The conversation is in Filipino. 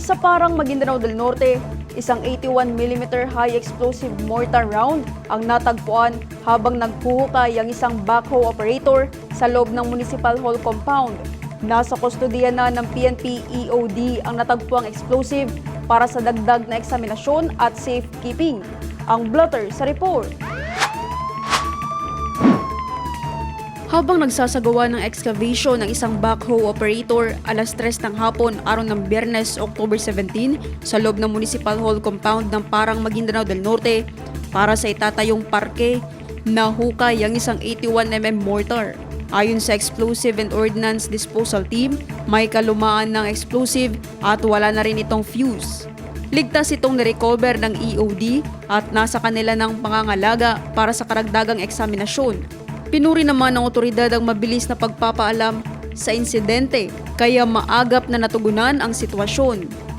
Sa parang Maguindanao del Norte, isang 81mm high explosive mortar round ang natagpuan habang naghuhukay ang isang backhoe operator sa loob ng Municipal Hall compound. Nasa kustodiya na ng PNP EOD ang natagpuang explosive para sa dagdag na eksaminasyon at safekeeping. Ang blotter sa report. Habang nagsasagawa ng excavation ng isang backhoe operator alas 3 ng hapon araw ng Biyernes, October 17 sa loob ng Municipal Hall compound ng Parang Maguindanao del Norte para sa itatayong parke, nahukay ang isang 81mm mortar. Ayon sa Explosive and Ordnance Disposal Team, may kalumaan ng explosive at wala na rin itong fuse. Ligtas itong nirecover ng EOD at nasa kanila ng pangangalaga para sa karagdagang eksaminasyon. Pinuri naman ng otoridad ang mabilis na pagpapaalam sa insidente kaya maagap na natugunan ang sitwasyon.